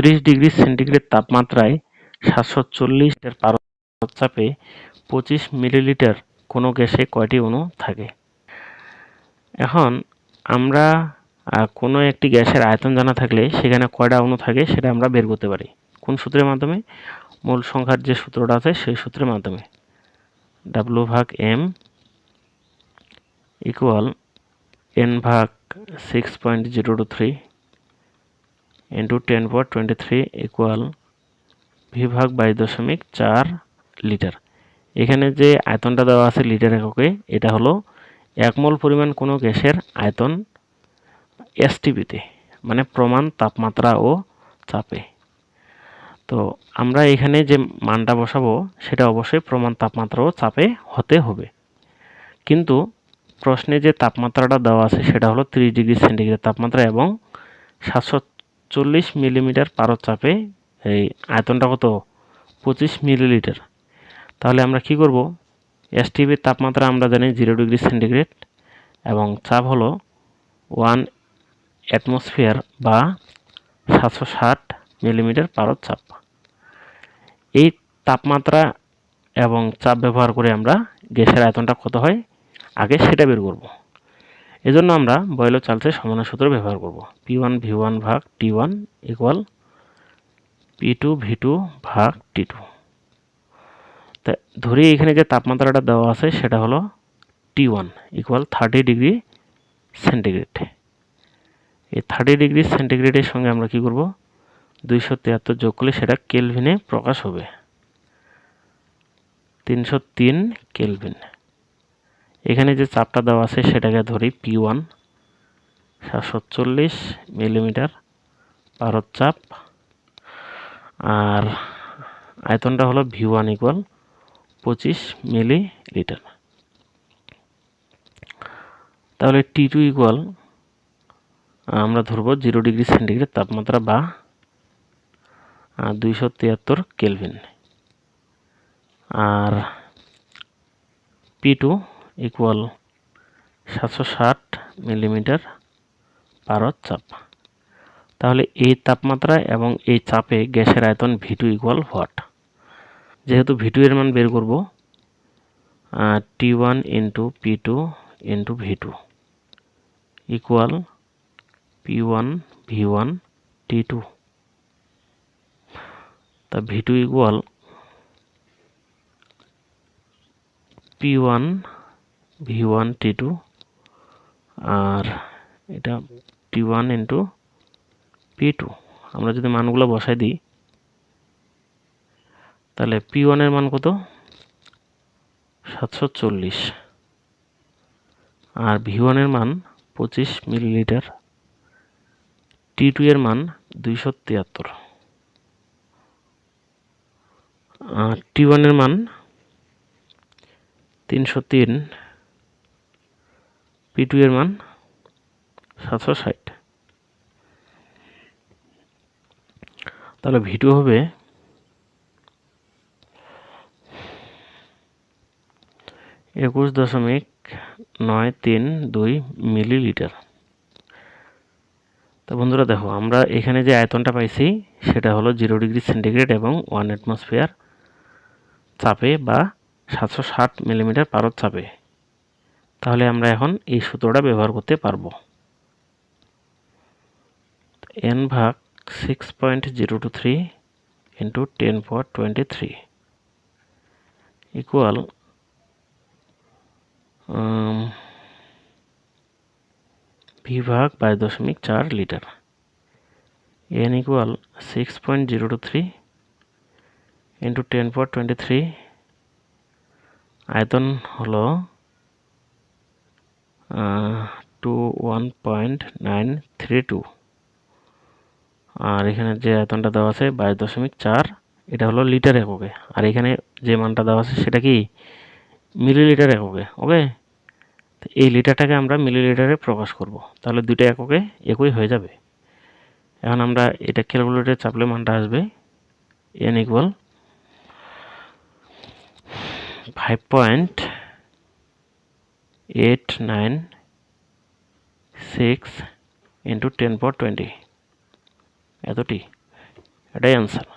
ত্রিশ degree centigrade তাপমাত্রায় সাতশো চল্লিশ এর পারচাপে পঁচিশ মিলিলিটার কোনো গ্যাসে কয়টি অণু থাকে? এখন আমরা কোনো একটি গ্যাসের আয়তন জানা থাকলে সেখানে কয়টা অণু থাকে সেটা আমরা বের করতে পারি। কোন সূত্রের মাধ্যমে? মূল সংখ্যার যে সূত্রটা আছে সেই সূত্রের মাধ্যমে। ডাব্লু ভাগ এম ইকুয়াল এন ভাগ six point zero two three into ten point twenty three equal V ভাগ বাইশ দশমিক চার লিটার এখানে যে আয়তনটা দেওয়া আছে লিটার এককে, এটা হলো এক মোল পরিমাণ কোনো গ্যাসের আয়তন এসটিপিতে মানে প্রমাণ তাপমাত্রা ও চাপে। তো আমরা এখানে যে মানটা বসাবো, সেটা অবশ্যই প্রমাণ তাপমাত্রা ও চাপে হতে হবে। কিন্তু প্রশ্নে যে তাপমাত্রাটা দেওয়া আছে, সেটা হলো তিরিশ ডিগ্রি সেন্টিগ্রেড তাপমাত্রা এবং সাতশো চল্লিশ মিলিমিটার পারদ চাপে এই আয়তনটা কত? পঁচিশ মিলিলিটার। তাহলে আমরা কি করব? এসটিভির তাপমাত্রা আমরা জানি জিরো ডিগ্রি সেন্টিগ্রেড এবং চাপ হলো ওয়ান অ্যাটমসফিয়ার বা সাতশো ষাট মিলিমিটার পারদ চাপ এই তাপমাত্রা এবং চাপ ব্যবহার করে আমরা গ্যাসের আয়তনটা কত হয়? আগে সেটা বের করব। এজন্য আমরা বয়ল চালসের সমানের সূত্র ব্যবহার করব। পি ওয়ান ভি ওয়ান ভাগ T one equal P two V two ভাগ টি টু তা ধরি এখানে যে তাপমাত্রাটা দেওয়া আছে, সেটা হলো T one equal thirty degree centigrade এই থার্টি ডিগ্রি সেন্টিগ্রেডের সঙ্গে আমরা কি করব? দুইশো তিয়াত্তর যোগ করলে সেটা কেলভিনে প্রকাশ হবে। তিনশো তিন কেলভিন এখানে যে চাপটা দেওয়া আছে সেটাকে ধরি পি ওয়ান সাতশো চল্লিশ মিলিমিটার পারদ চাপ। আর আয়তনটা হলো ভি ওয়ান ইকুয়াল পঁচিশ মিলি লিটার তাহলে টি টু ইকুয়াল আমরা ধরবো জিরো ডিগ্রি সেন্টিগ্রেড তাপমাত্রা বা দুইশো তিয়াত্তর কেলভিন। আর পি টু ইকুয়াল সাতশো ষাট মিলিমিটার পারদ চাপ। তাহলে এই তাপমাত্রা এবং এই চাপে গ্যাসের আয়তন ভি টু ইকুয়াল হোয়াট যেহেতু ভি টু এর মান বের করব T one into P two into V two equal P one V one T two তা V two equal P one V one T two আর এটা T one into P two আমরা যদি মানগুলো বসাই দিই, তাহলে পি ওয়ানের মান কত? সাতশো চল্লিশ। আর ভি ওয়ানের মান পঁচিশ মিলিলিটার। টি টু এর মান দুইশো তিয়াত্তর। টি ওয়ানের মান তিনশো তিন পি টু এর মান সাতশো ষাট। তাহলে ভিডিও হবে একুশ দশমিক নয় তিন দুই মিলিলিটার। তো বন্ধুরা দেখো, আমরা এখানে যে আয়তনটা পাইছি, সেটা হলো জিরো ডিগ্রি সেন্টিগ্রেড এবং ওয়ান অ্যাটমসফিয়ার চাপে বা সাতশো ষাট মিলিমিটার পারদ চাপে। তাহলে আমরা এখন এই সূত্রটা ব্যবহার করতে পারব। এন ভাগ six point zero two three into ten power twenty three equal V ভাগ বাইশ দশমিক চার litre. N equal six point zero two three into ten power twenty three আয়তন হলো two one point nine three two আর এখানে যে আয়তনটা দেওয়া আছে বাইশ দশমিক চার, এটা হলো লিটার এককে আর এখানে যে মানটা দেওয়া আছে সেটা কি? মিলিলিটার এককে ওকে এই লিটারটাকে আমরা মিলিলিটারে প্রকাশ করব। তাহলে দুইটা এককে একই হয়ে যাবে। এখন আমরা এটা ক্যালকুলেটরে চাপলে মানটা আসবে N equal five point eight nine six into ten পর টোয়েন্টি এতটি এটাই অ্যান্সার